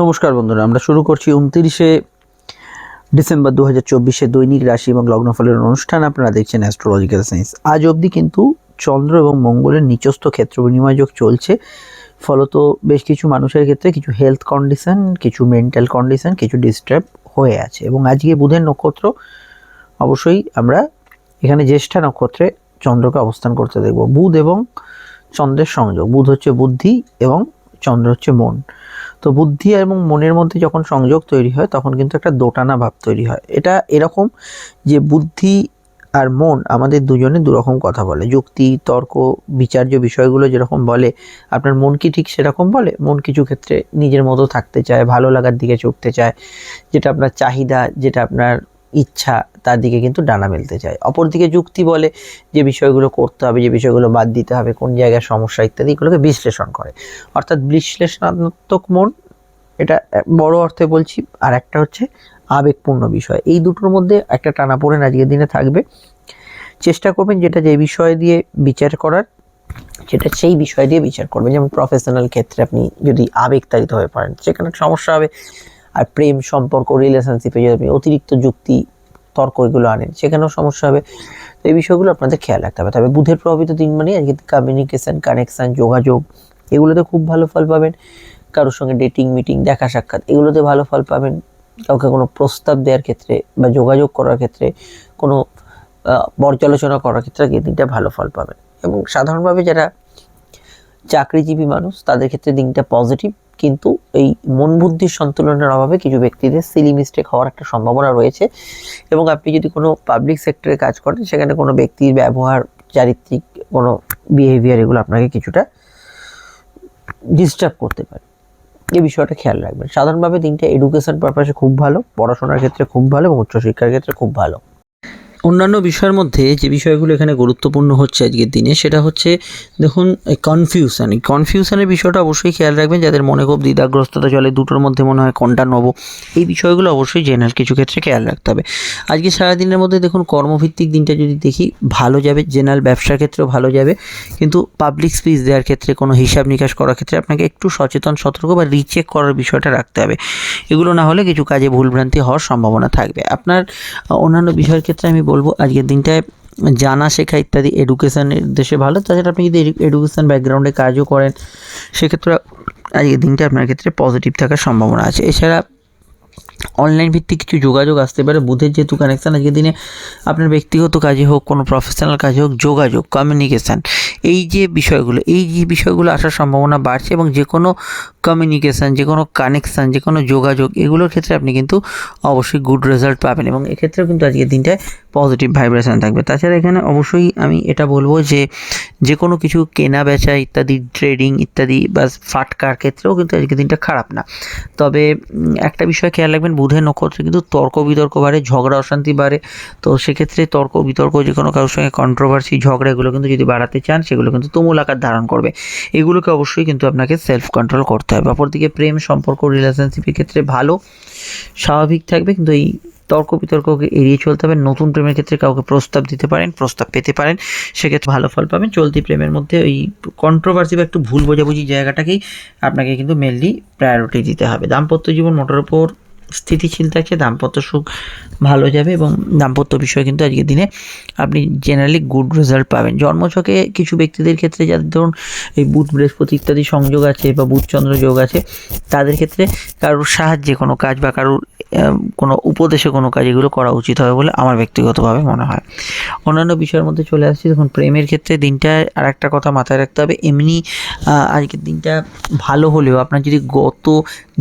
নমস্কার বন্ধুরা, আমরা শুরু করছি উনত্রিশে ডিসেম্বর দু হাজার চব্বিশে দৈনিক রাশি এবং লগ্নফলের অনুষ্ঠান। আপনারা দেখছেন অ্যাস্ট্রোলজিক্যাল সায়েন্স আজ অবধি কিন্তু চন্দ্র এবং মঙ্গলের নিচস্থ ক্ষেত্র বিনিময় যোগ চলছে। ফলত বেশ কিছু মানুষের ক্ষেত্রে কিছু হেলথ কন্ডিশন কিছু মেন্টাল কন্ডিশন কিছু ডিস্টার্ব হয়ে আছে এবং আজকে বুধের নক্ষত্র, অবশ্যই আমরা এখানে জ্যেষ্ঠা নক্ষত্রে চন্দ্রকে অবস্থান করতে দেখব। বুধ এবং চন্দ্রের সংযোগ, বুধ হচ্ছে বুদ্ধি এবং চন্দ্র হচ্ছে মন। তো বুদ্ধি এবং মনের মধ্যে যখন সংযোগ তৈরি হয়, তখন কিন্তু একটা দোটানা ভাব তৈরি হয়। এটা এরকম যে বুদ্ধি আর মন আমাদের দুজনে দুরকম কথা বলে। যুক্তি, তর্ক, বিচার্য বিষয়গুলো যেরকম বলে, আপনার মন কি ঠিক সেরকম বলে? মন কিছু ক্ষেত্রে নিজের মতো থাকতে চায়, ভালো লাগার দিকে ছুটতে চায়। যেটা আপনার চাহিদা, যেটা আপনার ইচ্ছা তার দিকে কিন্তু ডানা মেলতে চায়। অপরদিকে যুক্তি বলে যে বিষয়গুলো করতে হবে, যে বিষয়গুলো বাদ দিতে হবে, কোন জায়গায় সমস্যা ইত্যাদি, এগুলোকে বিশ্লেষণ করে। অর্থাৎ বিশ্লেষণাত্মক মন, এটা বড় অর্থে বলছি, আর একটা হচ্ছে আবেগপূর্ণ বিষয়। এই দুটোর মধ্যে একটা টানা টানাপোড়েন আজকের দিনে থাকবে। চেষ্টা করবেন যেটা যে বিষয় দিয়ে বিচার করার সেটা সেই বিষয় দিয়ে বিচার করবেন। যেমন প্রফেশনাল ক্ষেত্রে আপনি যদি আবেগতাড়িত হয়ে পড়েন সেখানে সমস্যা হবে, আর প্রেম, সম্পর্ক রিলেশনশিপে যদি আপনি অতিরিক্ত যুক্তি তর্ক এগুলো আনেন, সেখানেও সমস্যা হবে। তো এই বিষয়গুলো আপনাদের খেয়াল রাখতে হবে। তবে বুধের প্রভাবিত দিন মানে আজকে কমিউনিকেশান কানেকশান যোগাযোগ, এগুলোতে খুব ভালো ফল পাবেন। কারোর সঙ্গে ডেটিং মিটিং দেখা সাক্ষাৎ, এগুলোতে ভালো ফল পাবেন। কাউকে কোনো প্রস্তাব দেওয়ার ক্ষেত্রে বা যোগাযোগ করার ক্ষেত্রে, কোনো পর্যালোচনা করার ক্ষেত্রে আজকের দিনটা ভালো ফল পাবেন। এবং সাধারণভাবে যারা চাকরিজীবী মানুষ, তাদের ক্ষেত্রে দিনটা পজিটিভ কিন্তু এই মন বুদ্ধির সন্তুলনের অভাবে কিছু ব্যক্তিদের সিলি মিস্টেক হওয়ার একটা সম্ভাবনা রয়েছে। এবং আপনি যদি কোনো পাবলিক সেক্টরে কাজ করেন, সেখানে কোনো ব্যক্তির ব্যবহার, চারিত্রিক কোনো বিহেভিয়ার এগুলো আপনাকে কিছুটা ডিস্টার্ব করতে পারে। এই বিষয়টা খেয়াল রাখবেন। সাধারণভাবে দিনটা এডুকেশন পারপাসে খুব ভালো, পড়াশোনার ক্ষেত্রে খুব ভালো এবং উচ্চশিক্ষার ক্ষেত্রে খুব ভালো। অন্যান্য বিষয়ের মধ্যে যে বিষয়গুলো এখানে গুরুত্বপূর্ণ হচ্ছে আজকের দিনে, সেটা হচ্ছে, দেখুন কনফিউশন কনফিউশনের বিষয়টা অবশ্যই খেয়াল রাখবেন, যাদের মনে খুব দ্বিধাগ্রস্ততা চলে, দুটোর মধ্যে মনে হয় কোনটা নেব। এই বিষয়গুলো অবশ্যই জেনারেল কিছু ক্ষেত্রে খেয়াল রাখতে হবে। আজকে সারাদিনের মধ্যে দেখুন, কর্মভিত্তিক দিনটা যদি দেখি, ভালো যাবে জেনারেল ব্যবসার ক্ষেত্রেও ভালো যাবে। কিন্তু পাবলিক স্পিচ দেওয়ার ক্ষেত্রে, কোনো হিসাব নিকাশ করার ক্ষেত্রে আপনাকে একটু সচেতন, সতর্ক বা রিচেক করার বিষয়টা রাখতে হবে। এগুলো না হলে কিছু কাজে ভুলভ্রান্তি হওয়ার সম্ভাবনা থাকবে। আপনার অন্যান্য বিষয়ের ক্ষেত্রে আমি বলব, আজকের দিনটায় জানা শেখা ইত্যাদি এডুকেশনের দেশে ভালো। তাছাড়া আপনি যদি এডুকেশন ব্যাকগ্রাউন্ডে কাজও করেন, সেক্ষেত্রে আজকের দিনটা আপনার ক্ষেত্রে পজিটিভ থাকার সম্ভাবনা আছে। এছাড়া অনলাইন ভিত্তিক কিছু যোগাযোগ আসতে পারে। বুধের যেহেতু কানেকশান আজকের দিনে আপনার ব্যক্তিগত কাজে হোক, কোনো প্রফেশনাল কাজে হোক, যোগাযোগ কমিউনিকেশান এই যে বিষয়গুলো, এই যে বিষয়গুলো আসার সম্ভাবনা বাড়ছে এবং যে কোনো কমিউনিকেশান যে কোনো কানেকশান যে কোনো যোগাযোগ, এগুলোর ক্ষেত্রে আপনি কিন্তু অবশ্যই গুড রেজাল্ট পাবেন এবং এক্ষেত্রেও কিন্তু আজকের দিনটায় পজিটিভ ভাইব্রেশন থাকবে। তাছাড়া এখানে অবশ্যই আমি এটা বলব যে যে কোনো কিছু কেনা, বেচা ইত্যাদি ট্রেডিং ইত্যাদি বা ফাটকার ক্ষেত্রেও কিন্তু আজকের দিনটা খারাপ না। তবে একটা বিষয় খেয়াল রাখবেন, বুধের নক্ষত্রে কিন্তু তর্ক বিতর্ক বাড়ে, ঝগড়া, অশান্তি বাড়ে। তো সেক্ষেত্রে তর্ক বিতর্ক যে কোনো কারোর সঙ্গে কন্ট্রোভার্সি ঝগড়া এগুলো কিন্তু যদি বাড়াতে চান, সেগুলো কিন্তু তুমুল আকার ধারণ করবে। এগুলোকে অবশ্যই কিন্তু আপনাকে সেলফ কন্ট্রোল করতে হবে। অপরদিকে প্রেম, সম্পর্ক রিলেশনশিপের ক্ষেত্রে ভালো, স্বাভাবিক থাকবে। কিন্তু এই তর্ক বিতর্ককে এড়িয়ে চলতে হবে। নতুন প্রেমের ক্ষেত্রে কাউকে প্রস্তাব দিতে পারেন, প্রস্তাব পেতে পারেন। সেক্ষেত্রে ভালো ফল পাবেন। চলতি প্রেমের মধ্যে ওই কন্ট্রোভার্সি বা একটু ভুল বোঝাবুঝি জায়গাটাকেই আপনাকে কিন্তু মেনলি প্রায়োরিটি দিতে হবে। দাম্পত্য জীবন মোটের ওপর স্থিতিশীল থাকছে দাম্পত্য সুখ ভালো যাবে এবং দাম্পত্য বিষয়ে কিন্তু আজকের দিনে আপনি জেনারেলি গুড রেজাল্ট পাবেন। জন্মছকে কিছু ব্যক্তিদের ক্ষেত্রে যাদের ধরুন এই বুধ, বৃহস্পতি ইত্যাদি সংযোগ আছে বা বুধ চন্দ্র যোগ আছে, তাদের ক্ষেত্রে কারোর সাহায্যে কোনো কাজ বা কারোর কোনো উপদেশে কোনো কাজ এগুলো করা উচিত হবে বলে আমার ব্যক্তিগতভাবে মনে হয়। অন্যান্য বিষয়ের মধ্যে চলে আসছি, দেখুন, প্রেমের ক্ষেত্রে দিনটা আর একটা কথা মাথায় রাখতে হবে। এমনি আজকের দিনটা ভালো হলেও আপনার যদি গত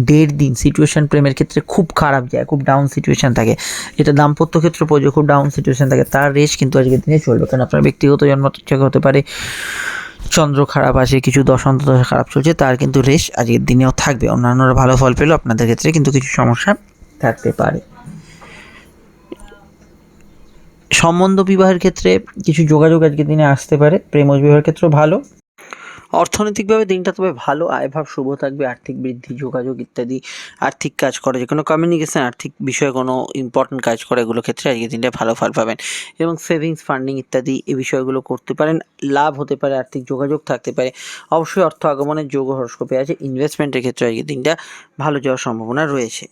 দেড় দিন সিচুয়েশান প্রেমের ক্ষেত্রে খুব খারাপ যায়, খুব ডাউন সিচুয়েশান থাকে, এটা দাম্পত্য ক্ষেত্রে প্রযোজ্য খুব ডাউন সিচুয়েশান থাকে, তার রেশ কিন্তু আজকের দিনে চলবে। কারণ আপনার ব্যক্তিগত জন্মচক্রে হতে পারে চন্দ্র খারাপ আছে কিছু দশান্ত দশা খারাপ চলছে, তার কিন্তু রেশ আজকের দিনেও থাকবে। অন্যান্যরা ভালো ফল পেলেও আপনাদের ক্ষেত্রে কিন্তু কিছু সমস্যা থাকতে পারে। সম্বন্ধ বিবাহের ক্ষেত্রে কিছু যোগাযোগ আজকের দিনে আসতে পারে। প্রেম বিবাহের ক্ষেত্রেও ভালো। অর্থনৈতিকভাবে দিনটা তবে ভালো। আয়ভাব শুভ থাকবে। আর্থিক বৃদ্ধি, যোগাযোগ ইত্যাদি, আর্থিক কাজ করে যে কোনো কমিউনিকেশান আর্থিক বিষয়ে কোনো ইম্পর্টেন্ট কাজ করে এগুলো ক্ষেত্রে আজকে দিনটা ভালো ফল পাবেন। এবং সেভিংস ফান্ডিং ইত্যাদি এই বিষয়গুলো করতে পারেন। লাভ হতে পারে, আর্থিক যোগাযোগ থাকতে পারে। অবশ্যই অর্থ আগমনের যোগ হরস্কোপে আছে। ইনভেস্টমেন্টের ক্ষেত্রে আজকে দিনটা ভালো যাওয়ার সম্ভাবনা রয়েছে।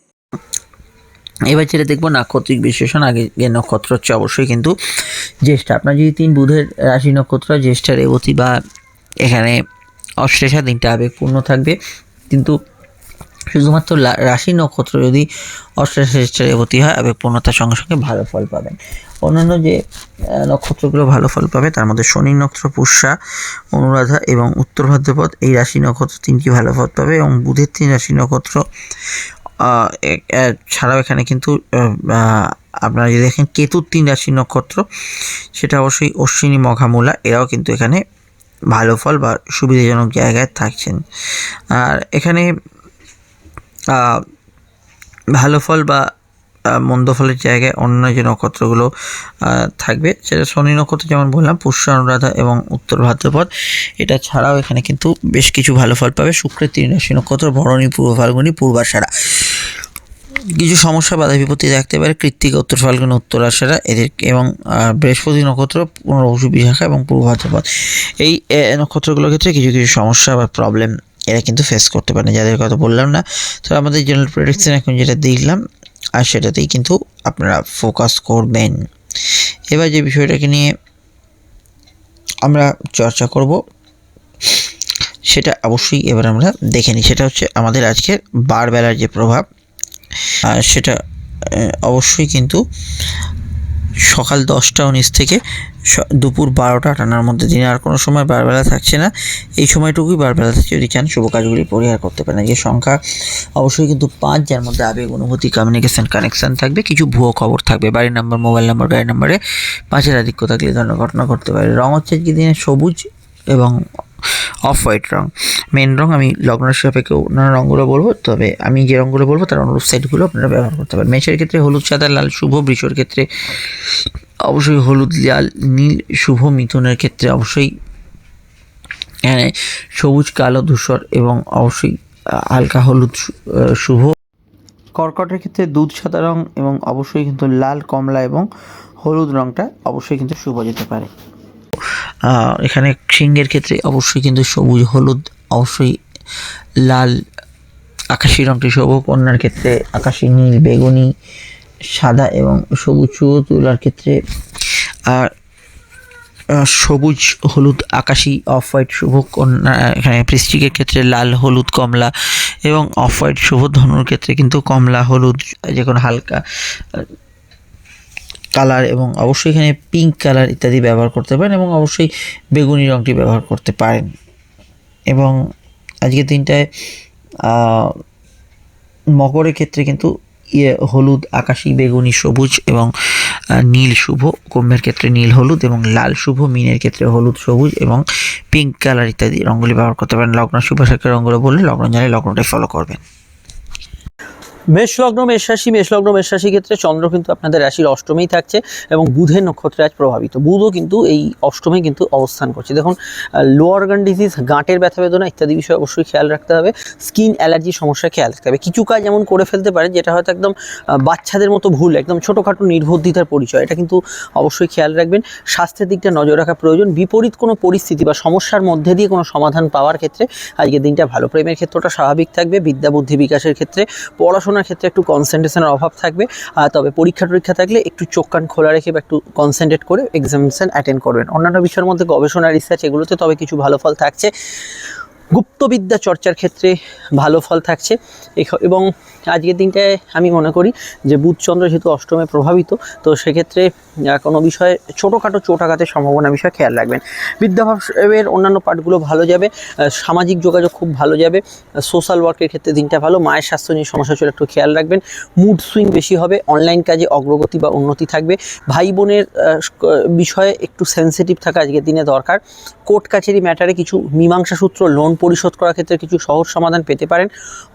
এবার যেটা দেখব, নাক্ষত্রিক বিশ্লেষণ, আগে যে নক্ষত্র হচ্ছে অবশ্যই কিন্তু জ্যেষ্ঠা। আপনার যদি তিন বুধের রাশি নক্ষত্র জ্যেষ্ঠা রেবতী বা এখানে অশ্লেষা দিনটা আবেগপূর্ণ থাকবে। কিন্তু শুধুমাত্র রাশি নক্ষত্র যদি অশ্লেষা রেবতী হয় আবেগপূর্ণতার সঙ্গে সঙ্গে ভালো ফল পাবেন। অন্যান্য যে নক্ষত্রগুলো ভালো ফল পাবে, তার মধ্যে শনি নক্ষত্র, পুষ্যা, অনুরাধা এবং উত্তর ভাদ্রপদ, এই রাশি নক্ষত্র তিনটি ভালো ফল পাবে এবং বুধের তিন রাশি নক্ষত্র ছাড়াও এখানে কিন্তু আপনারা যদি দেখেন কেতুর তিন রাশি নক্ষত্র, সেটা অবশ্যই অশ্বিনী মঘামূলা, এরাও কিন্তু এখানে ভালো ফল বা সুবিধাজনক জায়গায় থাকছেন। আর এখানে ভালো ফল বা মন্দ ফলের জায়গায় অন্য যে নক্ষত্রগুলো থাকবে, সেটা শনি নক্ষত্র যেমন বললাম, পুষ্য অনুরাধা এবং উত্তর ভাদ্রপদ, এটা ছাড়াও এখানে কিন্তু বেশ কিছু ভালো ফল পাবে। শুক্রের তিন রাশি নক্ষত্র, ভরণী, পূর্ব ফাল্গুনি পূর্বাশারা কিছু সমস্যা বাধা বিপত্তি থাকতে পারে কৃত্তিক উত্তর ফাল্গুন উত্তর আষাঢ়া এদের, এবং বৃহস্পতি নক্ষত্র পুনর্বসু বিশাখা এবং পূর্ব ভাদ্রপদ। এই নক্ষত্রগুলোর ক্ষেত্রে কিছু কিছু সমস্যা বা প্রবলেম এরা কিন্তু ফেস করতে পারে যাদের কথা বললাম না। তো আমাদের জেনারেল প্রেডিকশন এখন যেটা দেখলাম, আর সেটাতেই কিন্তু আপনারা ফোকাস করবেন। এবার যে বিষয়টাকে নিয়ে আমরা চর্চা করব, সেটা অবশ্যই এবার আমরা দেখে নিই। সেটা হচ্ছে আমাদের আজকের বারবেলার যে প্রভাব সেটা আহ, অবশ্যই কিন্তু সকাল দশটা উনিশ থেকে দুপুর বারোটা আটানার মধ্যে দিনে আর কোনো সময় বারবেলা থাকছে না। এই সময়টুকুই বারবেলা থাকছে। যদি চান শুভ কাজগুলি পরিহার করতে পারেন। যে সংখ্যা অবশ্যই কিন্তু পাঁচ যার মধ্যে আবেগ অনুভূতি কমিউনিকেশন কানেকশন থাকবে। কিছু ভুয়ো খবর থাকবে। বাড়ির নাম্বার মোবাইল নাম্বার গাড়ির নাম্বারে পাঁচের আধিক্য থাকলে ধরনের ঘটনা ঘটতে পারে। রং হচ্ছে আজকে দিনে সবুজ এবং অফ হোয়াইট রং। মেন রং আমি লগ্ন সাপেক্ষে অন্যান্য রঙগুলো বলব, তবে আমি যে রঙগুলো বলব তার অনুরূপ সেটগুলো আপনারা ব্যবহার করতে পারেন। মেষের ক্ষেত্রে হলুদ, সাদা, লাল, শুভ, বৃষর ক্ষেত্রে অবশ্যই হলুদ, লাল, নীল, শুভ, মিথুনের ক্ষেত্রে অবশ্যই সবুজ, কালো, ধূসর এবং অবশ্যই হালকা হলুদ শুভ। কর্কটের ক্ষেত্রে দুধ, সাদা রং এবং অবশ্যই কিন্তু লাল, কমলা এবং হলুদ রংটা অবশ্যই কিন্তু শুভ যেতে পারে। এখানে সিংহের ক্ষেত্রে অবশ্যই কিন্তু সবুজ, হলুদ, অবশ্যই লাল, আকাশি রঙটি শুভ কন্যার ক্ষেত্রে আকাশি নীল, বেগুনি, সাদা এবং সবুজ শুভ তুলার ক্ষেত্রে, আর সবুজ, হলুদ, আকাশি, অফ হোয়াইট, শুভ এখানে বৃষ্টিকের ক্ষেত্রে লাল, হলুদ, কমলা এবং অফ হোয়াইট, শুভ, ধনুর ক্ষেত্রে কিন্তু কমলা, হলুদ যে কোনো হালকা কালার এবং অবশ্যই এখানে পিঙ্ক কালার ইত্যাদি ব্যবহার করতে পারেন এবং অবশ্যই বেগুনি রঙটি ব্যবহার করতে পারেন। এবং আজকের দিনটায় মকরের ক্ষেত্রে কিন্তু ইয়ে হলুদ, আকাশি, বেগুনি, সবুজ এবং নীল শুভ, কুম্ভের ক্ষেত্রে নীল হলুদ এবং লাল শুভ, মিনের ক্ষেত্রে হলুদ, সবুজ এবং পিঙ্ক কালার ইত্যাদি রঙগুলি ব্যবহার করতে পারেন। লগ্ন শুভ রঙগুলো বললে লগ্ন জানে লগ্নটাই ফলো করবেন। মেষ লগ্ন মেষ রাশি মেষ লগ্ন মেষ রাশির ক্ষেত্রে চন্দ্র কিন্তু আপনাদের রাশির অষ্টমেই থাকছে এবং বুধের নক্ষত্রে আজ প্রভাবিত। বুধও কিন্তু এই অষ্টমে কিন্তু অবস্থান করছে। দেখুন লোয়ার গান ডিজিজ গাঁটের ব্যথা বেদনা ইত্যাদি বিষয়ে অবশ্যই খেয়াল রাখতে হবে। স্কিন অ্যালার্জি সমস্যা খেয়াল রাখতে হবে। কিছু কাজ এমন করে ফেলতে পারে যেটা হয়তো একদম বাচ্চাদের মতো ভুল, একদম ছোটোখাটো নির্বুদ্ধিতার পরিচয়। এটা কিন্তু অবশ্যই খেয়াল রাখবেন। স্বাস্থ্যের দিকটা নজর রাখা প্রয়োজন। বিপরীত কোনো পরিস্থিতি বা সমস্যার মধ্যে দিয়ে কোনো সমাধান পাওয়ার ক্ষেত্রে আজকের দিনটা ভালো। প্রেমের ক্ষেত্রটা স্বাভাবিক থাকবে। বিদ্যা, বুদ্ধি বিকাশের ক্ষেত্রে পড়াশোনার ক্ষেত্রে একটু কনসেন্ট্রেশনের অভাব থাকবে। তবে পরীক্ষা টরীক্ষা থাকলে একটু চোখ কান খোলা রেখে বা একটু কনসেন্ট্রেট করে এক্সামিনেশন অ্যাটেন্ড করবেন। অন্যান্য বিষয়ের মধ্যে গবেষণা রিসার্চ এগুলোতে তবে কিছু ভালো ফল থাকছে। গুপ্তবিদ্যা চর্চার ক্ষেত্রে ভালো ফল থাকছে। এবং আজকের দিনটায় আমি মনে করি যে বুধচন্দ্র যেহেতু অষ্টমে প্রভাবিত, তো সেক্ষেত্রে কোনো বিষয়ে ছোটোখাটো চোট আঘাতের সম্ভাবনা বিষয়ে খেয়াল রাখবেন। বিদ্যাভাবের অন্যান্য পার্টগুলো ভালো যাবে সামাজিক যোগাযোগ খুব ভালো যাবে সোশ্যাল ওয়ার্কের ক্ষেত্রে দিনটা ভালো, মায়ের স্বাস্থ্য নিয়ে সমস্যা চলে একটু খেয়াল রাখবেন মুড সুইং বেশি হবে অনলাইন কাজে অগ্রগতি বা উন্নতি থাকবে, ভাই বোনের বিষয়ে একটু সেন্সিটিভ থাকা আজকের দিনে দরকার কোর্ট কাছারি ম্যাটারে কিছু মীমাংসা সূত্র লোন পরিশোধ করার ক্ষেত্রে কিছু সহজ সমাধান পেতে পারেন,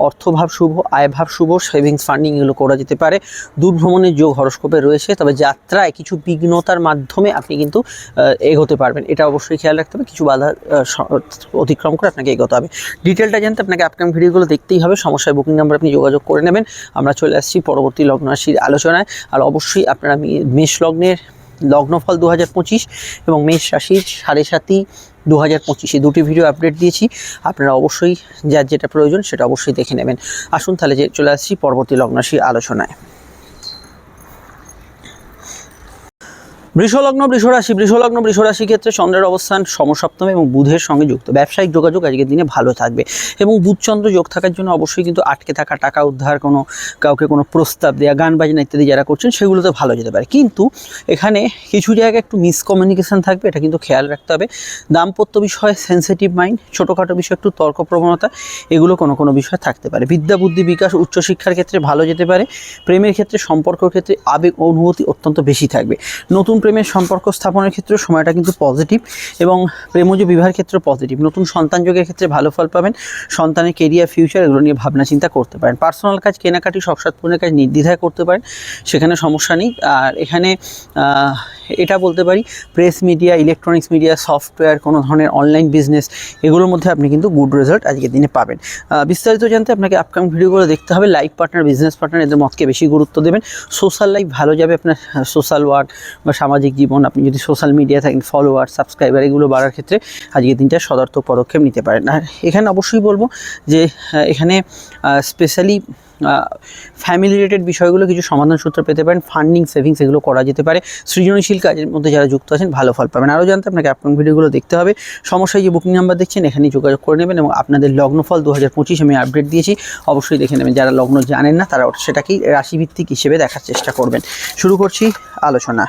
অর্থভাব শুভ, আয়ভাব শুভ সেভিংস ফান্ডিং এগুলো করা যেতে পারে। দূর ভ্রমণের যোগ হরস্কোপে রয়েছে, তবে যাত্রায় কিছু বিঘ্নতার মাধ্যমে আপনি কিন্তু এগোতে পারবেন। এটা অবশ্যই খেয়াল রাখতে হবে। কিছু বাধা অতিক্রম করে আপনাকে এগোতে হবে। ডিটেলটা জানতে আপনাকে আপকামিং ভিডিওগুলো দেখতেই হবে। সমস্যায় বুকিং নাম্বার আপনি যোগাযোগ করে নেবেন। আমরা চলে আসছি পরবর্তী লগ্ন রাশির আলোচনায়। আর অবশ্যই আপনারা মেষ লগ্নের লগ্নফল দু হাজার পঁচিশ এবং মেষ রাশির সাড়ে সাতই দু হাজার পঁচিশে দুটি ভিডিও আপডেট দিয়েছি। আপনারা অবশ্যই যার যেটা প্রয়োজন সেটা অবশ্যই দেখে নেবেন। আসুন তাহলে যে চলে আসছি পরবর্তী লগ্নাশী আলোচনায়। বৃষলগ্ন, বৃষরাশি। বৃষলগ্ন, বৃষরাশি ক্ষেত্রে চন্দ্রের অবস্থান সমসপ্তম এবং বুধের সঙ্গে যুক্ত। ব্যবসায়িক যোগাযোগ আজকের দিনে ভালো থাকবে এবং বুধচন্দ্র যোগ থাকার জন্য অবশ্যই কিন্তু আটকে থাকা, টাকা উদ্ধার, কোনো কাউকে কোনো প্রস্তাব দেওয়া গান বাজনা ইত্যাদি যারা করছেন সেগুলোতে ভালো যেতে পারে। কিন্তু এখানে কিছু জায়গায় একটু মিসকমিউনিকেশান থাকবে, এটা কিন্তু খেয়াল রাখতে হবে। দাম্পত্য বিষয়ে সেন্সিটিভ মাইন্ড ছোটোখাটো বিষয়ে, একটু তর্ক প্রবণতা এগুলো কোনো কোনো বিষয় থাকতে পারে। বিদ্যা, বুদ্ধি, বিকাশ, উচ্চশিক্ষার ক্ষেত্রে ভালো যেতে পারে। প্রেমের ক্ষেত্রে সম্পর্কের ক্ষেত্রে আবেগ, অনুভূতি অত্যন্ত বেশি থাকবে। নতুন প্রেমের সম্পর্ক স্থাপনের ক্ষেত্রে সময়টা কিন্তু পজিটিভ এবং প্রেমজ বিবাহের ক্ষেত্রে পজিটিভ নতুন সন্তান যোগের ক্ষেত্রে ভালো ফল পাবেন, সন্তানের কেরিয়ার ফিউচার এগুলো নিয়ে ভাবনা চিন্তা করতে পারেন। পার্সোনাল কাজ, কেনাকাটি শখসাদ পূরণের কাজ নির্দ্বিধায় করতে পারেন, সেখানে সমস্যা নেই। আর এখানে এটা বলতে পারি press media electronics media software কোনো ধরনের অনলাইন বিজনেস এগুলোর মধ্যে আপনি কিন্তু গুড রেজাল্ট আজকের দিনে পাবেন। বিস্তারিত জানতে আপনাকে আপকামিং ভিডিওগুলো দেখতে হবে। লাইফ পার্টনার বিজনেস পার্টনার এদের মতকে বেশি গুরুত্ব দেবেন। সোশ্যাল লাইফ ভালো যাবে আপনার সোশ্যাল ওয়ার্ক বা সামাজিক জীবন, আপনি যদি সোশ্যাল মিডিয়া থাকেন ফলোয়ার সাবস্ক্রাইবার এগুলো বাড়ার ক্ষেত্রে আজকের দিনটা সদর্থক পদক্ষেপ নিতে পারেন। আর এখানে অবশ্যই বলব যে এখানে স্পেশালি ফ্যামিলি রিলেটেড বিষয়গুলো কিছু সমাধান সূত্র পেতে পারেন। ফান্ডিং সেভিংস এগুলো করা যেতে পারে। সৃজনশীল কাজের মধ্যে যারা যুক্ত আছেন, ভালো ফল পাবেন। আরও জানতে আপনাকে আপকামিং ভিডিওগুলো দেখতে হবে। সমস্যায় যে বুকিং নাম্বার দেখছেন, এখানেই যোগাযোগ করে নেবেন এবং আপনাদের লগ্নফল দু হাজার পঁচিশ আমি আপডেট দিয়েছি। অবশ্যই দেখে নেবেন। যারা লগ্ন জানেন না, তারা সেটাকেই রাশিভিত্তিক হিসেবে দেখার চেষ্টা করবেন। শুরু করছি আলোচনা।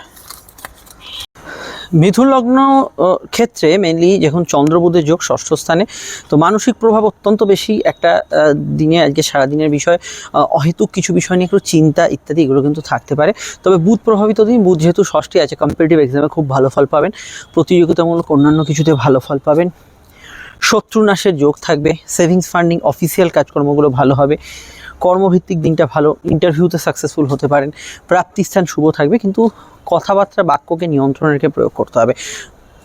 মিথুন লগ্ন ক্ষেত্রে মেনলি যখন চন্দ্রবুধের যোগ ষষ্ঠ স্থানে, তো মানসিক প্রভাব অত্যন্ত বেশি একটা দিনে, আজকে সারাদিনের বিষয় অহেতুক কিছু বিষয় নিয়ে একটু চিন্তা ইত্যাদি এগুলো কিন্তু থাকতে পারে। তবে বুধ প্রভাবিত দিন, বুধ যেহেতু ষষ্ঠী আছে কম্পিটিটিভ এক্সামে খুব ভালো ফল পাবেন। প্রতিযোগিতামূলক অন্যান্য কিছুতে ভালো ফল পাবেন। শত্রু নাশের যোগ থাকবে সেভিংস ফান্ডিং অফিসিয়াল কাজকর্মগুলো ভালো হবে। কর্মভিত্তিক দিনটা ভালো ইন্টারভিউতে সাকসেসফুল হতে পারেন। প্রাপ্তিস্থান শুভ থাকবে, কিন্তু কথাবার্তা বাক্যকে নিয়ন্ত্রণের প্রয়োগ করতে হবে।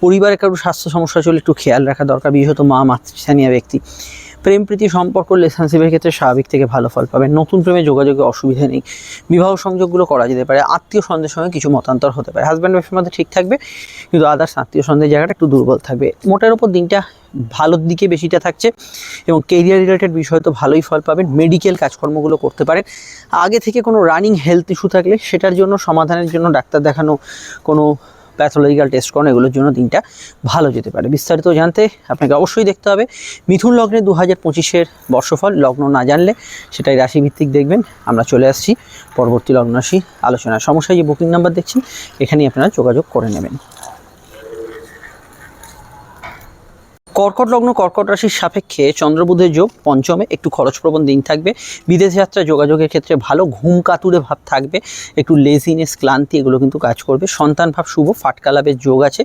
পরিবারে কারও স্বাস্থ্য সমস্যা চলে একটু খেয়াল রাখা দরকার। বিশেষত মা, মাতৃস্থানীয় ব্যক্তি। প্রেম প্রীতি সম্পর্ক রিলেশনশিপের ক্ষেত্রে স্বাভাবিক থেকে ভালো ফল পাবেন নতুন প্রেমে যোগাযোগে অসুবিধা নেই। বিবাহ সংযোগগুলো করা যেতে পারে। আত্মীয় সন্দেহের সঙ্গে কিছু মতান্তর হতে পারে। হাজব্যান্ড ওয়াইফের মধ্যে ঠিক থাকবে, কিন্তু আদার্স আত্মীয় সন্দেহের জায়গাটা একটু দুর্বল থাকবে। মোটার ওপর দিনটা ভালোর দিকে বেশিটা থাকছে এবং কেরিয়ার রিলেটেড বিষয় তো ভালোই ফল পাবেন। মেডিকেল কাজকর্মগুলো করতে পারেন। আগে থেকে কোনো রানিং হেলথ ইস্যু থাকলে সেটার জন্য, সমাধানের জন্য ডাক্তার দেখানো কোনো প্যাথোলজিক্যাল টেস্ট করানো, এগুলোর জন্য দিনটা ভালো যেতে পারে। বিস্তারিত জানতে আপনাকে অবশ্যই দেখতে হবে মিথুন লগ্নে দু হাজার পঁচিশের বর্ষফল, লগ্ন না জানলে সেটাই রাশিভিত্তিক দেখবেন। আমরা চলে আসছি পরবর্তী লগ্ন রাশি আলোচনা সমস্যায় যে বুকিং নাম্বার দেখছি এখানেই আপনারা যোগাযোগ করে নেবেন। কর্কট লগ্ন, কর্কট রাশির সাপেক্ষে চন্দ্রবুধের যোগ পঞ্চমে, একটু খরচপ্রবণ দিন থাকবে। বিদেশ যাত্রা যোগাযোগের ক্ষেত্রে ভালো ঘুম কাতুরে ভাব থাকবে, একটু লেজিনেস ক্লান্তি এগুলো কিন্তু কাজ করবে। সন্তান ভাব শুভ ফাটকালাপের যোগ আছে।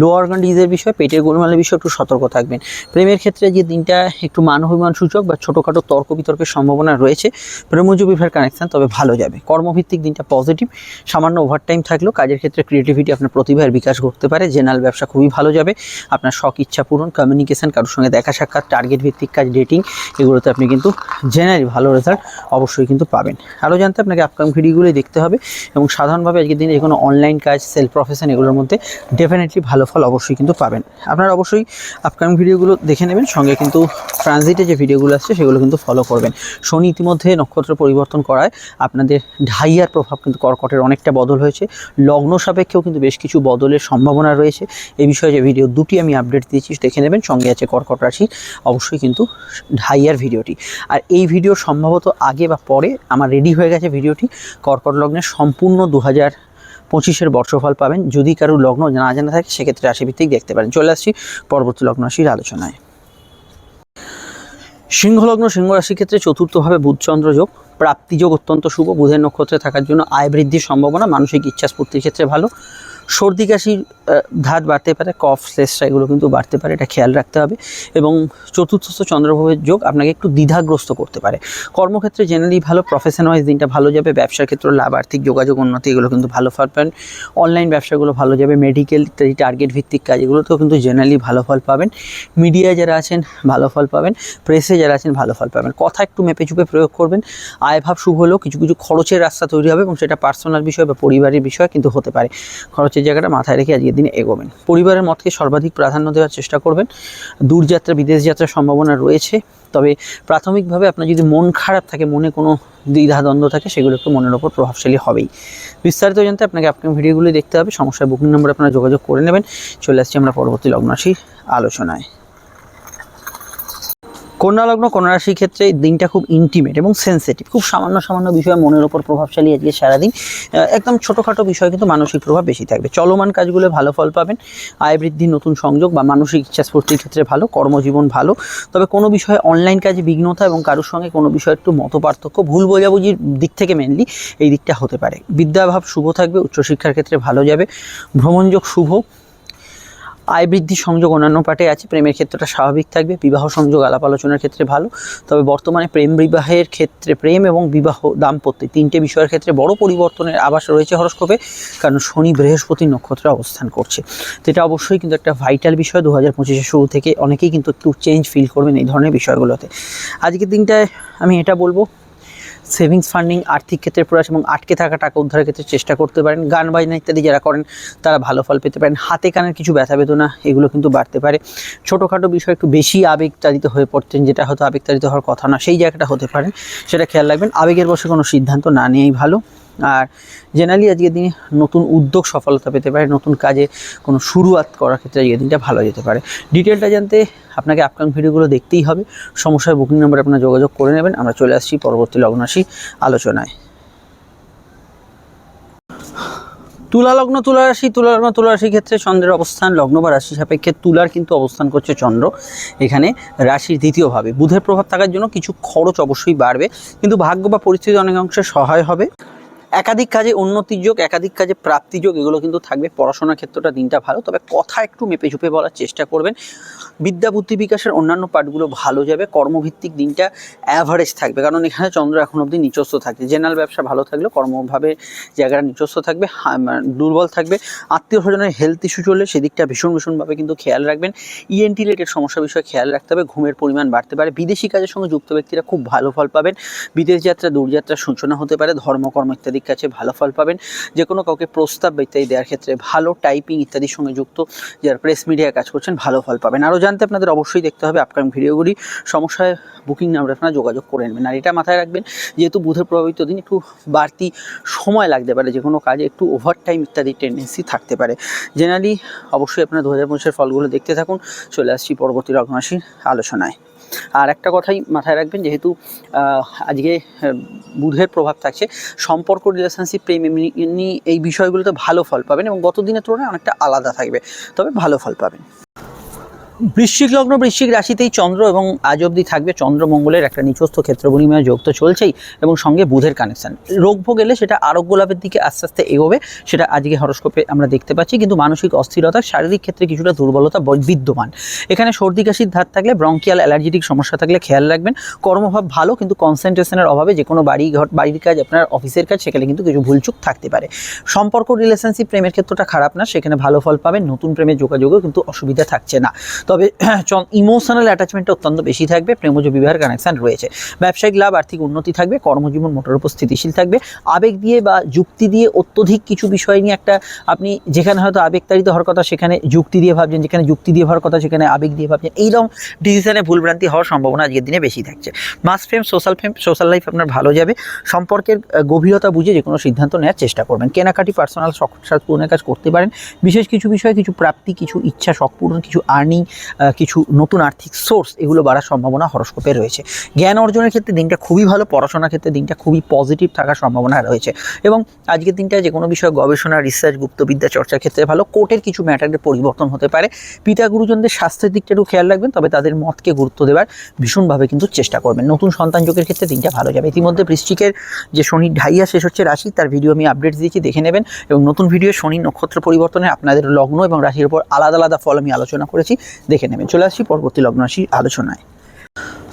লো অর্গান বিষয়ে, পেটের গোলমালের বিষয়ে একটু সতর্ক থাকবেন। প্রেমের ক্ষেত্রে যে দিনটা একটু মানবিমান সূচক বা ছোটোখাটো তর্ক বিতর্কের সম্ভাবনা রয়েছে প্রেমজ বিভার কানেকশান তবে ভালো যাবে। কর্মভিত্তিক দিনটা পজিটিভ সামান্য ওভারটাইম থাকলেও কাজের ক্ষেত্রে ক্রিয়েটিভিটি আপনার প্রতিভার বিকাশ ঘটতে পারে জেনারেল ব্যবসা খুবই ভালো যাবে, আপনার শখ ইচ্ছা পূরণ কমিউনিকেশন কারোর সঙ্গে দেখা সাক্ষাৎ টার্গেট ভিত্তিক কাজ ডেটিং এগুলোতে আপনি কিন্তু জেনারেলি ভালো রেজাল্ট অবশ্যই কিন্তু পাবেন। আরও জানতে আপনাকে আপকামিং ভিডিওগুলোই দেখতে হবে এবং সাধারণভাবে আজকের দিনে যে কোনো অনলাইন কাজ সেলফ প্রফেশন এগুলোর মধ্যে ডেফিনেটলি ভালো ফল অবশ্যই কিন্তু পাবেন। আপনারা অবশ্যই আপকামিং ভিডিওগুলো দেখে নেবেন, সঙ্গে কিন্তু ট্রানজিটে যে ভিডিওগুলো আসছে সেগুলো কিন্তু ফলো করবেন। শনি ইতিমধ্যে নক্ষত্র পরিবর্তন করায় আপনাদের ঢাইয়ার প্রভাব কিন্তু কর্কটের অনেকটা বদল হয়েছে। লগ্ন সাপেক্ষেও কিন্তু বেশ কিছু বদলের সম্ভাবনা রয়েছে। এই বিষয়ে যে ভিডিও দুটি আমি আপডেট দিয়েছি দেখে নেবেন সঙ্গে আছে কর্কট রাশি, অবশ্যই কিন্তু ঢাইয়ার ভিডিওটি। আর এই ভিডিও সম্ভবত আগে বা পরে আমার রেডি হয়ে গেছে ভিডিওটি। কর্কট লগ্নের সম্পূর্ণ দু হাজার পঁচিশের বর্ষফল পাবেন। যদি কারও লগ্ন না জানা থাকে, সেক্ষেত্রে রাশিভিত্তিক দেখতে পারেন। চলে আসছি পরবর্তী লগ্ন রাশির আলোচনায়। সিংহলগ্ন সিংহ রাশির ক্ষেত্রে চতুর্থভাবে বুধচন্দ্র যোগ। প্রাপ্তিযোগ অত্যন্ত শুভ। বুধের নক্ষত্রে থাকার জন্য আয় বৃদ্ধির সম্ভাবনা, মানসিক ইচ্ছা স্ফূর্তির ক্ষেত্রে ভালো। সর্দি কাশির ধাত বাড়তে পারে, কফ শ্লেষা এগুলো কিন্তু বাড়তে পারে, এটা খেয়াল রাখতে হবে। এবং চতুর্থস্থ চন্দ্রভাবের যোগ, আপনাকে একটু দ্বিধাগ্রস্ত করতে পারে। কর্মক্ষেত্রে জেনারেলি ভালো প্রফেশন ওয়াইজ দিনটা ভালো যাবে, ব্যবসার ক্ষেত্রে লাভ, আর্থিক যোগাযোগ উন্নতি, এগুলো কিন্তু ভালো ফল পাবেন। অনলাইন ব্যবসাগুলো ভালো যাবে মেডিকেল টার্গেট ভিত্তিক কাজ, এগুলোতেও কিন্তু জেনারেলি ভালো ফল পাবেন। মিডিয়ায় যারা আছেন, ভালো ফল পাবেন। প্রেসে যারা আছেন, ভালো ফল পাবেন। কথা একটু মেপে চুপে প্রয়োগ করবেন। আয়ভাব শুভ হলেও কিছু কিছু খরচের রাস্তা তৈরি হবে এবং সেটা পার্সোনাল বিষয় বা পরিবারের বিষয় কিন্তু হতে পারে। খরচের জায়গাটা মাথায় রেখে আজকের দিনে এগোবেন। পরিবারের মতকে সর্বাধিক প্রাধান্য দেওয়ার চেষ্টা করবেন। দূরযাত্রা, বিদেশ যাত্রার সম্ভাবনা রয়েছে। তবে প্রাথমিকভাবে আপনার যদি মন খারাপ থাকে, মনে কোনো দ্বিধাদ্বন্দ্ব থাকে, সেগুলো একটু মনের ওপর প্রভাবশালী হবেই। বিস্তারিত জানতে আপনাকে আপনার ভিডিওগুলি দেখতে হবে। সমস্যার বুকিং নম্বরে আপনারা যোগাযোগ করে নেবেন। চলে আসছি আমরা পরবর্তী লগ্নাশীর আলোচনায়। কন্যা লগ্ন কন্যা রাশির ক্ষেত্রে দিনটা খুব ইন্টিমেট এবং সেন্সিটিভ খুব সামান্য সামান্য বিষয় মনের ওপর প্রভাবশালী আজকে সারাদিন। একদম ছোটোখাটো বিষয় কিন্তু মানসিক প্রভাব বেশি থাকবে। চলমান কাজগুলো ভালো ফল পাবেন, আয় বৃদ্ধির নতুন সংযোগ বা মানসিক ইচ্ছা স্ফূর্তির ক্ষেত্রে ভালো, কর্মজীবন ভালো। তবে কোনো বিষয়ে অনলাইন কাজে বিঘ্নতা এবং কারোর সঙ্গে কোনো বিষয়ে একটু মত পার্থক্য ভুল বোঝাবুঝির দিক থেকে মেনলি এই দিকটা হতে পারে। বিদ্যাভাব শুভ থাকবে, উচ্চশিক্ষার ক্ষেত্রে ভালো যাবে। ভ্রমণযোগ শুভ আয় বৃদ্ধি সংযোগ অন্যান্য পাটে আছে, প্রেমের ক্ষেত্রটা স্বাভাবিক থাকবে, বিবাহ সংযোগ, আলাপ আলোচনার ক্ষেত্রে ভালো, তবে বর্তমানে প্রেম বিবাহের ক্ষেত্রে প্রেম এবং বিবাহ দাম্পত্য তিনটে বিষয়ের ক্ষেত্রে বড় পরিবর্তনের আভাস রয়েছে হরস্কোপে, কারণ শনি বৃহস্পতি নক্ষত্রে অবস্থান করছে। তো এটা অবশ্যই কিন্তু একটা ভাইটাল বিষয় দু হাজার পঁচিশের শুরু থেকে অনেকেই কিন্তু একটু চেঞ্জ ফিল করবেন এই ধরনের বিষয়গুলোতে। আজকের দিনটায় আমি এটা বলব সেভিংস ফান্ডিং, আর্থিক ক্ষেত্রে প্রয়াস এবং আটকে থাকা টাকা উদ্ধারের ক্ষেত্রে চেষ্টা করতে পারেন। গান বাজনা ইত্যাদি যারা করেন, তারা ভালো ফল পেতে পারেন। হাতে কানের কিছু ব্যথা বেদনা, এগুলো কিন্তু বাড়তে পারে। ছোটোখাটো বিষয় একটু বেশি আবেগতাড়িত হয়ে পড়তেন, যেটা হয়তো আবেগতাড়িত হওয়ার কথা না, সেই জায়গাটা হতে পারে। সেটা খেয়াল রাখবেন। আবেগের বসে কোনো সিদ্ধান্ত না নিয়েই ভালো। আর জেনারেলি আজকের দিনে নতুন উদ্যোগ সফলতা পেতে পারে, নতুন কাজে কোনো শুরুয়াত করার ক্ষেত্রে আজকের দিনটা ভালো যেতে পারে। ডিটেলটা জানতে আপনাকে আপকামিং ভিডিওগুলো দেখতেই হবে। সমস্যায় বুকিং নাম্বার আপনারা যোগাযোগ করে নেবেন। আমরা চলে আসছি পরবর্তী লগ্নাশী আলোচনায়। তুলা লগ্ন, তুলা রাশি, তুলা লগ্ন, তুলা রাশির ক্ষেত্রে চন্দ্রের অবস্থান, লগ্ন বা রাশি সাপেক্ষে তুলার কিন্তু অবস্থান করছে চন্দ্র। এখানে রাশির দ্বিতীয়ভাবে বুধের প্রভাব থাকার জন্য কিছু খরচ অবশ্যই বাড়বে, কিন্তু ভাগ্য বা পরিস্থিতি অনেক অংশে সহায় হবে। একাধিক কাজে উন্নতির যোগ, একাধিক কাজে প্রাপ্তি যোগ, এগুলো কিন্তু থাকবে পড়াশোনার ক্ষেত্রটা দিনটা ভালো। তবে কথা একটু মেপে চুপে বলার চেষ্টা করবেন। বিদ্যা বুদ্ধি বিকাশের অন্যান্য পার্টগুলো ভালো যাবে। কর্মভিত্তিক দিনটা অ্যাভারেজ থাকবে। কারণ এখানে চন্দ্র এখন অবধি নিচস্ত থাকছে। জেনারেল ব্যবসা ভালো থাকলেও কর্মভাবে জায়গাটা নিচস্ত থাকবে দুর্বল থাকবে। আত্মীয় স্বজনের হেলথ ইস্যু চললে সেদিকটা ভীষণ, ভীষণভাবে কিন্তু খেয়াল রাখবেন। ইএনটি রিলেটেড সমস্যা বিষয়ে খেয়াল রাখতে হবে। ঘুমের পরিমাণ বাড়তে পারে। বিদেশি কাজের সঙ্গে যুক্ত ব্যক্তিরা খুব ভালো ফল পাবেন। বিদেশ যাত্রা দূরযাত্রার সূচনা হতে পারে। ধর্মকর্ম ইত্যাদির কাছে ভালো ফল পাবেন। যে কোনো কাউকে প্রস্তাব ইত্যাদি দেওয়ার ক্ষেত্রে ভালো টাইপিং ইত্যাদির সঙ্গে যুক্ত যারা প্রেস মিডিয়ায় কাজ করছেন ভালো ফল পাবেন। আরও জানতে আপনাদের অবশ্যই দেখতে হবে আপকামিং ভিডিওগুলি সমস্যায় বুকিং নাম্বার আপনারা যোগাযোগ করে নেবেন। আর এটা মাথায় রাখবেন, যেহেতু বুধের প্রভাবিত দিন, একটু বাড়তি সময় লাগতে পারে। যে কোনো কাজে একটু ওভার টাইম ইত্যাদি টেন্ডেন্সি থাকতে পারে। জেনারেলি অবশ্যই আপনারা দু হাজার পঁচিশের ফলগুলো দেখতে থাকুন। চলে আসছি পরবর্তী লগ্নরাশির আলোচনায়। আর একটা কথাই মাথায় রাখবেন, যেহেতু আজকে বুধের প্রভাব থাকছে, সম্পর্ক রিলেশনশিপ প্রেম এমনি এই বিষয়গুলোতে ভালো ফল পাবেন এবং গত দিনের তুলনায় অনেকটা আলাদা থাকবে, তবে ভালো ফল পাবেন। বৃশ্চিক লগ্ন, বৃশ্চিক রাশিতেই চন্দ্র এবং আজ অবধি থাকবে চন্দ্র মঙ্গলের একটা নিচস্থ ক্ষেত্র বিনিময় যোগ তো চলছেই এবং সঙ্গে বুধের কানেকশন রোগ ভোগ এলে সেটা আরোগ্য লাভের দিকে আস্তে আস্তে এগোবে, সেটা আজকে হরস্কোপে আমরা দেখতে পাচ্ছি, কিন্তু মানসিক অস্থিরতা, শারীরিক ক্ষেত্রে কিছুটা দুর্বলতা বিদ্যমান। এখানে সর্দি, কাশির ধার থাকলে ব্রঙ্কিয়াল অ্যালার্জিটিক সমস্যা থাকলে খেয়াল রাখবেন। কর্মভাব ভালো, কিন্তু কনসেন্ট্রেশনের অভাবে যে কোনো বাড়ি ঘর, বাড়ির কাজ, আপনার অফিসের কাজ, সেখানে কিন্তু কিছু ভুলচুক থাকতে পারে। সম্পর্ক রিলেশনশিপ প্রেমের ক্ষেত্রটা খারাপ না, সেখানে ভালো ফল পাবেন, নতুন প্রেমের যোগাযোগও কিন্তু অসুবিধা থাকছে না। তবে ইমোশনাল অ্যাটাচমেন্টটা অত্যন্ত বেশি থাকবে, প্রেমজ বিবাহের কানেকশন রয়েছে। ব্যবসায়িক লাভ, আর্থিক উন্নতি থাকবে, কর্মজীবন মোটর উপর স্থিতিশীল থাকবে। আবেগ দিয়ে বা যুক্তি দিয়ে অত্যধিক কিছু বিষয় নিয়ে একটা আপনি যেখানে হয়তো আবেগতাড়িত হওয়ার কথা, সেখানে যুক্তি দিয়ে ভাবছেন, যেখানে যুক্তি দিয়ে হওয়ার কথা, সেখানে আবেগ দিয়ে ভাবছেন, এইরকম ডিসিশনে ভুলভ্রান্তি হওয়ার সম্ভাবনা আজকের দিনে বেশি থাকছে। মাস frame social frame social life আপনার ভালো যাবে। সম্পর্কের গভীরতা বুঝে যে কোনো সিদ্ধান্ত নেওয়ার চেষ্টা করবেন। কেনাকাটি পার্সোনাল শখ পূরণের কাজ করতে পারেন। বিশেষ কিছু বিষয়ে, কিছু প্রাপ্তি, কিছু ইচ্ছা, শখ পূরণ, কিছু আর্নিং কিছু নতুন আর্থিক সোর্স এগুলো বাড়ার সম্ভাবনা হরস্কোপে রয়েছে। জ্ঞান অর্জনের ক্ষেত্রে দিনটা খুবই ভালো, পড়াশোনার ক্ষেত্রে দিনটা খুবই পজিটিভ থাকার সম্ভাবনা রয়েছে। এবং আজকের দিনটা যে কোনো বিষয়ে গবেষণা রিসার্চ গুপ্তবিদ্যা চর্চার ক্ষেত্রে ভালো কোর্টের কিছু ম্যাটারের পরিবর্তন হতে পারে। পিতা গুরুজনদের স্বাস্থ্যের দিকটা একটু খেয়াল রাখবেন, তবে তাদের মতকে গুরুত্ব দেওয়ার ভীষণভাবে কিন্তু চেষ্টা করবেন। নতুন সন্তান যোগের ক্ষেত্রে দিনটা ভালো যাবে। ইতিমধ্যে বৃশ্চিকের যে শনির ঢাইয়া শেষ হচ্ছে রাশি, তার ভিডিও আমি আপডেট দিয়েছি, দেখে নেবেন। এবং নতুন ভিডিও শনি নক্ষত্র পরিবর্তনে আপনাদের লগ্ন এবং রাশির উপর আলাদা আলাদা ফল আমি আলোচনা করেছি। দেখে নেবেন। চলে আসছি পরবর্তী লগ্ন রাশির আলোচনায়।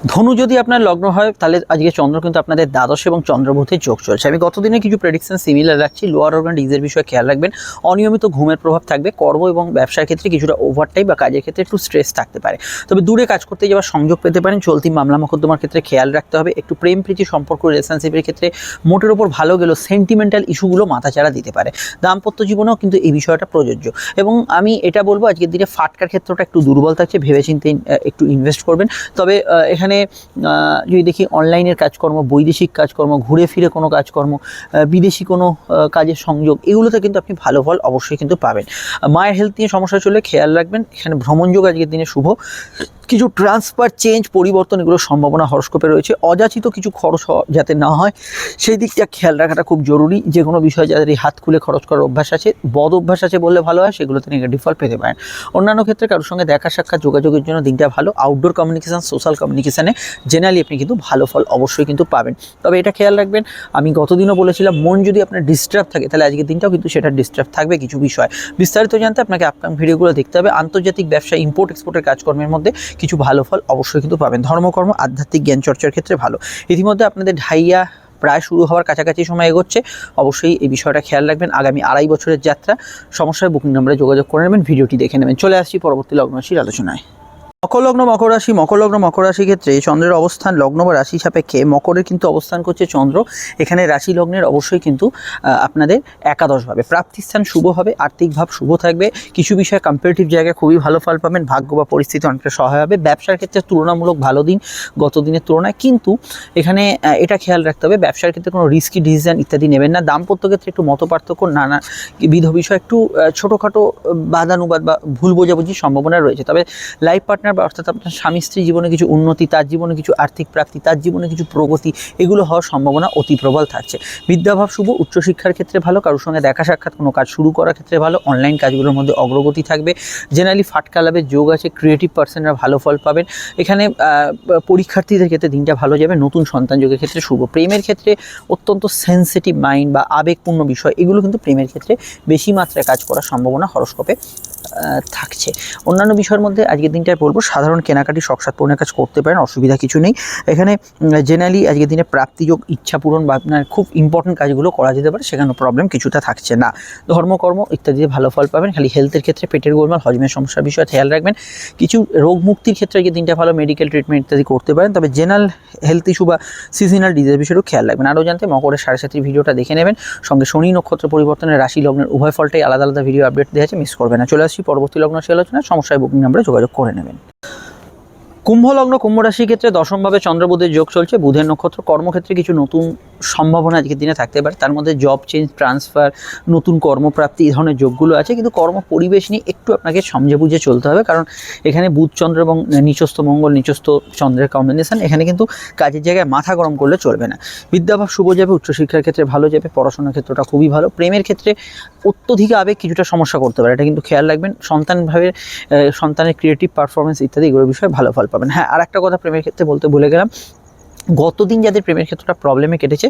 ধনু যদি আপনার লগ্ন হয় তাহলে আজকে চন্দ্র কিন্তু আপনাদের দ্বাদশ এবং চন্দ্রবুধের যোগ চলছে। আমি গতদিনে কিছু প্রেডিকশন সিমিলার রাখছি। লোয়ার অর্গান ডিজের বিষয়ে খেয়াল রাখবেন। অনিয়মিত ঘুমের প্রভাব থাকবে। কর্ম এবং ব্যবসার ক্ষেত্রে কিছুটা ওভারটাইম বা কাজের ক্ষেত্রে একটু স্ট্রেস থাকতে পারে। তবে দূরে কাজ করতে যাওয়ার সংযোগ পেতে পারেন। চলতি মামলা মোকদ্দমার ক্ষেত্রে খেয়াল রাখতে হবে। একটু প্রেম প্রীতি সম্পর্ক রিলেশনশিপের ক্ষেত্রে মোটের ওপর ভালো গেলেও সেন্টিমেন্টাল ইস্যুগুলো মাথাচাড়া দিতে পারে। দাম্পত্য জীবনেও কিন্তু এই বিষয়টা প্রযোজ্য। এবং আমি এটা বলব আজকের দিনে ফাটকার ক্ষেত্রটা একটু দুর্বল থাকছে। ভেবেচিন্তে একটু ইনভেস্ট করবেন। তবে আহ, এখানে যদি দেখি অনলাইনের কাজকর্ম, বৈদেশিক কাজকর্ম, ঘুরে ফিরে কোনো কাজকর্ম বিদেশি কোনো কাজের সংযোগ, এগুলোতে কিন্তু আপনি ভালো ফল অবশ্যই কিন্তু পাবেন। মায়ের হেলথ নিয়ে সমস্যা চলে খেয়াল রাখবেন, এখানে ভ্রমণযোগ আজকের দিনে শুভ। কিছু ট্রান্সফার চেঞ্জ পরিবর্তন এগুলোর সম্ভাবনা হরস্কোপে রয়েছে। অযাচিত কিছু খরচ যাতে না হয়, সেই দিকটা খেয়াল রাখাটা খুব জরুরি। যে কোনো বিষয়ে যাদের এই হাত খুলে খরচ করার অভ্যাস আছে, বদ অভ্যাস আছে বললে ভালো হয়, সেগুলোতে নেগেটিভ ফল পেতে পারেন। অন্যান্য ক্ষেত্রে কারোর সঙ্গে দেখা সাক্ষাৎ যোগাযোগের জন্য দিনটা ভালো। আউটডোর কমিউনিকেশন সোশ্যাল কমিউনিকেশনে জেনারেলি আপনি কিন্তু ভালো ফল অবশ্যই কিন্তু পাবেন। তবে এটা খেয়াল রাখবেন, আমি গতদিনও বলেছিলাম, মন যদি আপনার ডিস্টার্ব থাকে, তাহলে আজকের দিনটাও কিন্তু সেটা ডিস্টার্ব থাকবে কিছু বিষয়। বিস্তারিত জানতে আপনাকে আপকাম ভিডিওগুলো দেখতে হবে। আন্তর্জাতিক ব্যবসা ইম্পোর্ট এক্সপোর্টের কাজকর্মের মধ্যে কিছু ভালো ফল অবশ্যই কিন্তু পাবেন। ধর্মকর্ম, আধ্যাত্মিক জ্ঞান চর্চার ক্ষেত্রে ভালো। ইতিমধ্যে আপনাদের ঢাইয়া প্রায় শুরু হওয়ার কাছাকাছি সময় এগোচ্ছে। অবশ্যই এই বিষয়টা খেয়াল রাখবেন। আগামী আড়াই বছরের যাত্রা। সমস্যায় বুকিং নম্বরে যোগাযোগ করে নেবেন ভিডিওটি দেখে নেবেন। চলে আসছি পরবর্তী লগ্নরাশির আলোচনায়। মকর লগ্ন মকর রাশি মকর লগ্ন মকর রাশির ক্ষেত্রে চন্দ্রের অবস্থান লগ্ন বা রাশি সাপেক্ষে। মকরের কিন্তু অবস্থান করছে চন্দ্র। এখানে রাশি লগ্নের অবশ্যই কিন্তু আপনাদের একাদশভাবে প্রাপ্তিস্থান শুভ হবে, আর্থিক ভাব শুভ থাকবে। কিছু বিষয়ে কম্পারেটিভ জায়গায় খুবই ভালো ফল পাবেন, ভাগ্য বা পরিস্থিতি অনেকটা সহায় হবে। ব্যবসার ক্ষেত্রে তুলনামূলক ভালো দিন গত দিনের তুলনায়। কিন্তু এখানে এটা খেয়াল রাখতে হবে, ব্যবসার ক্ষেত্রে কোনো রিস্কি ডিসিশন ইত্যাদি নেবেন না। দাম্পত্য ক্ষেত্রে একটু মত পার্থক্য, নানা বিধ বিষয় একটু ছোটোখাটো বাদানুবাদ বা ভুল বোঝাবুঝির সম্ভাবনা রয়েছে। তবে লাইফ পার্টনার বা অর্থাৎ আপনার স্বামী স্ত্রী জীবনে কিছু উন্নতি, তার জীবনে কিছু আর্থিক প্রাপ্তি, তার জীবনে কিছু প্রগতি, এগুলো হওয়ার সম্ভাবনা অতি প্রবল থাকছে। বিদ্যাভাব শুভ, উচ্চশিক্ষার ক্ষেত্রে ভালো, কারোর সঙ্গে দেখা সাক্ষাৎ, কোনো কাজ শুরু করার ক্ষেত্রে ভালো অনলাইন কাজগুলোর মধ্যে অগ্রগতি থাকবে। জেনারেলি ফাটকা লাভের যোগ আছে ক্রিয়েটিভ পার্সনরা ভালো ফল পাবেন। এখানে পরীক্ষার্থীদের ক্ষেত্রে দিনটা ভালো যাবে, নতুন সন্তান যোগের ক্ষেত্রে শুভ। প্রেমের ক্ষেত্রে অত্যন্ত সেন্সিটিভ মাইন্ড বা আবেগপূর্ণ বিষয়, এগুলো কিন্তু প্রেমের ক্ষেত্রে বেশি মাত্রায় কাজ করার সম্ভাবনা হরস্কোপে থাকছে। অন্যান্য বিষয়ের মধ্যে আজকের দিনটায় বলব, সাধারণ কেনাকাটি, শখসাদ পূরণের কাজ করতে পারেন, অসুবিধা কিছু নেই। এখানে জেনারেলি আজকের দিনে প্রাপ্তিযোগ, ইচ্ছা পূরণ বা আপনার খুব ইম্পর্টেন্ট কাজগুলো করা যেতে পারে, সেখানে প্রবলেম কিছুটা থাকছে না। ধর্মকর্ম ইত্যাদিতে ভালো ফল পাবেন, খালি হেলথের ক্ষেত্রে পেটের গোলমাল, হজমের সমস্যার বিষয়ে খেয়াল রাখবেন। কিছু রোগ মুক্তির ক্ষেত্রে আজকে দিনটা ভালো মেডিকেল ট্রিটমেন্ট ইত্যাদি করতে পারেন, তবে জেনারেল হেলথ ইস্যু বা সিজনাল ডিজিজের বিষয়েও খেয়াল রাখবেন। আরও জানতে মকরের সাড়ে সাতির ভিডিওটা দেখে নেবেন। সঙ্গে শনি নক্ষত্র পরিবর্তনের রাশি লগ্নের উভয় ফলটাই আলাদা আলাদা ভিডিও আপডেট দেওয়া আছে মিস করবে না। চলে আসছি পরবর্তী লগ্ন সেই আলোচনায় সমস্যায় বুকিং নাম্বারে যোগাযোগ করে নেবেন। কুম্ভ লগ্ন কুম্ভ রাশির ক্ষেত্রে দশমভাবে চন্দ্রবুধের যোগ চলছে। বুধের নক্ষত্র কর্মক্ষেত্রে কিছু নতুন সম্ভাবনা আজকের দিনে থাকতে পারে। তার মধ্যে জব চেঞ্জ ট্রান্সফার নতুন কর্মপ্রাপ্তি এই ধরনের যোগগুলো আছে। কিন্তু কর্ম পরিবেশ নিয়ে একটু আপনাকে সমঝে বুঝে চলতে হবে। কারণ এখানে বুধ, চন্দ্র এবং নিচস্থ মঙ্গল, নিচস্থ চন্দ্রের কম্বিনেশন এখানে কিন্তু কাজের জায়গায় মাথা গরম করলে চলবে না। বিদ্যাভাব শুভ যাবে উচ্চশিক্ষার ক্ষেত্রে ভালো যাবে, পড়াশোনার ক্ষেত্রটা খুবই ভালো। প্রেমের ক্ষেত্রে অত্যধিক আবেগ কিছুটা সমস্যা করতে পারে। এটা কিন্তু খেয়াল রাখবেন। সন্তানভাবে সন্তানের ক্রিয়েটিভ পারফরমেন্স ইত্যাদি এগুলোর বিষয়ে ভালো ফল পাবেন। হ্যাঁ আর একটা কথা প্রেমের ক্ষেত্রে বলতে ভুলে গেলাম। গতদিন যাদের প্রেমের ক্ষেত্রটা প্রবলেমে কেটেছে,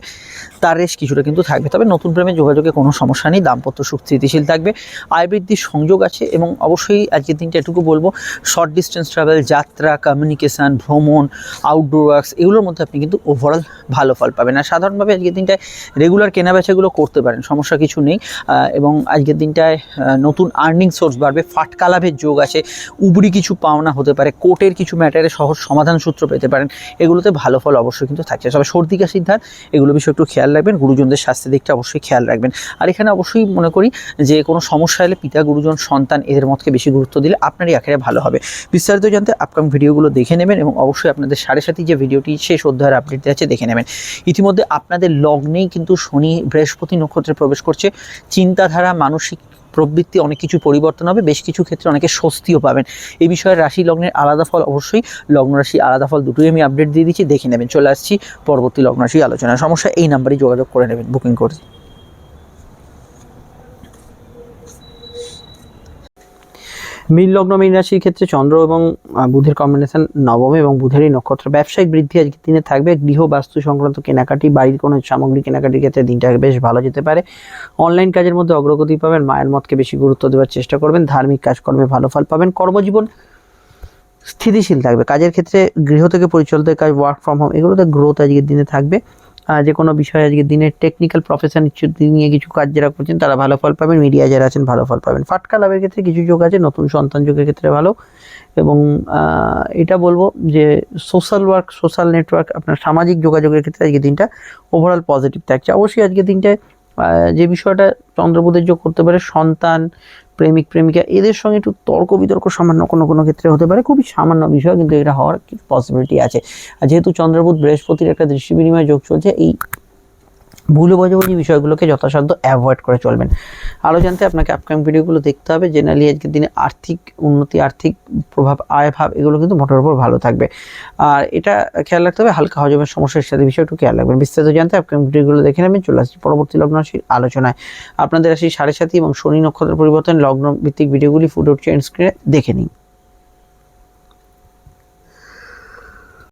তার রেশ কিছুটা কিন্তু থাকবে। তবে নতুন প্রেমের যোগাযোগে কোনো সমস্যা নেই, দাম্পত্য সুখ স্থিতিশীল থাকবে। আয় বৃদ্ধির সংযোগ আছে এবং অবশ্যই আজকের দিনটা এটুকু বলব শর্ট ডিস্টেন্স ট্রাভেল যাত্রা কমিউনিকেশান ভ্রমণ আউটডোর ওয়ার্কস এগুলোর মধ্যে আপনি কিন্তু ওভারঅল ভালো ফল পাবেন। আর সাধারণভাবে আজকের দিনটায় রেগুলার কেনাবেচাগুলো করতে পারেন, সমস্যা কিছু নেই। এবং আজকের দিনটায় নতুন আর্নিং সোর্স বাড়বে, ফাটকা লাভের যোগ আছে, উবরি কিছু পাওনা হতে পারে, কোর্টের কিছু ম্যাটারে সহজ সমাধান সূত্র পেতে পারেন, এগুলোতে ভালো ফল অবশ্যই কিন্তু থাকছে। তবে সর্দি কাশির ধার এগুলো বিষয়ে একটু খেয়াল রাখবেন। গুরুজনদের স্বাস্থ্যের দিকটা অবশ্যই খেয়াল রাখবেন। আর এখানে অবশ্যই মনে করি যে, কোনো সমস্যা এলে পিতা, গুরুজন, সন্তান এদের মতকে বেশি গুরুত্ব দিলে আপনারই আখেরে ভালো হবে। বিস্তারিত জানতে আপকামিং ভিডিওগুলো দেখে নেবেন এবং অবশ্যই আপনাদের সাড়ে সাথে যে ভিডিওটি শেষ অধ্যায়ের আপডেট দেওয়া আছে দেখে নেবেন। ইতিমধ্যে আপনাদের লগ্নেই কিন্তু শনি বৃহস্পতি নক্ষত্রে প্রবেশ করছে। চিন্তাধারা, মানসিক প্রবৃত্তি অনেক কিছু পরিবর্তন হবে, বেশ কিছু ক্ষেত্রে অনেকে স্বস্তিও পাবেন। এই বিষয়ে রাশি লগ্নের আলাদা ফল অবশ্যই, লগ্ন রাশি আলাদা ফল দুটোই আমি আপডেট দিয়ে দিচ্ছি, দেখে নেবেন। চলে আসছি পরবর্তী লগ্ন রাশি আলোচনা সমস্যা, এই নাম্বারেই যোগাযোগ করে নেবেন বুকিং করে মীন লগ্ন, মীন রাশির ক্ষেত্রে চন্দ্র এবং বুধের কম্বিনেশন নবম এবং বুধেরই নক্ষত্র। ব্যবসায়িক বৃদ্ধি আজকের দিনে থাকবে। গৃহ, বাস্তু সংক্রান্ত কেনাকাটি, বাড়ির কোনো সামগ্রী কেনাকাটির ক্ষেত্রে দিনটা বেশ ভালো যেতে পারে। অনলাইন কাজের মধ্যে অগ্রগতি পাবেন, মায়ের মতকে বেশি গুরুত্ব দেওয়ার চেষ্টা করবেন, ধার্মিক কাজকর্মে ভালো ফল পাবেন, কর্মজীবন স্থিতিশীল থাকবে। কাজের ক্ষেত্রে গৃহ থেকে পরিচালিত কাজ ওয়ার্ক ফ্রম হোম এগুলোতে গ্রোথ আজকের দিনে থাকবে। যে কোনো বিষয়ে আজকের দিনের টেকনিক্যাল প্রফেশন নিয়ে কিছু কাজ যারা করছেন, তারা ভালো ফল পাবেন মিডিয়া যারা আছেন ভালো ফল পাবেন। ফাটকা লাভের ক্ষেত্রে কিছু যোগ আছে, নতুন সন্তান যোগের ক্ষেত্রে ভালো। এবং এটা বলব যে সোশ্যাল ওয়ার্ক সোশ্যাল নেটওয়ার্ক আপনার সামাজিক যোগাযোগের ক্ষেত্রে আজকে দিনটা ওভারঅল পজিটিভ থাকছে। অবশ্যই আজকে দিনটায় যে বিষয়টা চন্দ্রবোধের যোগ করতে পারে, সন্তান প্রেমিক, প্রেমিকা, এদের সঙ্গে একটু তর্ক বিতর্ক সামান্য কোনো কোনো ক্ষেত্রে হতে পারে। খুবই সামান্য বিষয়, কিন্তু এটা হওয়ার পসিবিলিটি আছে। আর যেহেতু চন্দ্রবুধ বৃহস্পতির একটা দৃষ্টি বিনিময় যোগ চলছে, এই ভুল বোঝাবুঝি বিষয়গুলোকে যথাসাধ্য অ্যাভয়েড করে চলবেন। আরও জানতে আপনাকে আপকামিং ভিডিওগুলো দেখতে হবে জেনারেলি আজকের দিনে আর্থিক উন্নতি, আর্থিক প্রভাব আয় ভাব এগুলো কিন্তু মোটের উপর ভালো থাকবে। আর এটা খেয়াল রাখতে হবে, হালকা হজমের সমস্যার সাথে বিষয়টা খেয়াল রাখবেন। বিস্তারিত জানতে আপকামিং ভিডিওগুলো দেখে নেবেন, চলে আসছি পরবর্তী লগ্ন রাশির আলোচনায়। আপনাদের রাশি সাড়ে সাথী এবং শনি নক্ষত্রের পরিবর্তন, লগ্ন ভিত্তিক ভিডিওগুলি ফুড উঠছে স্ক্রিনে দেখে নিন।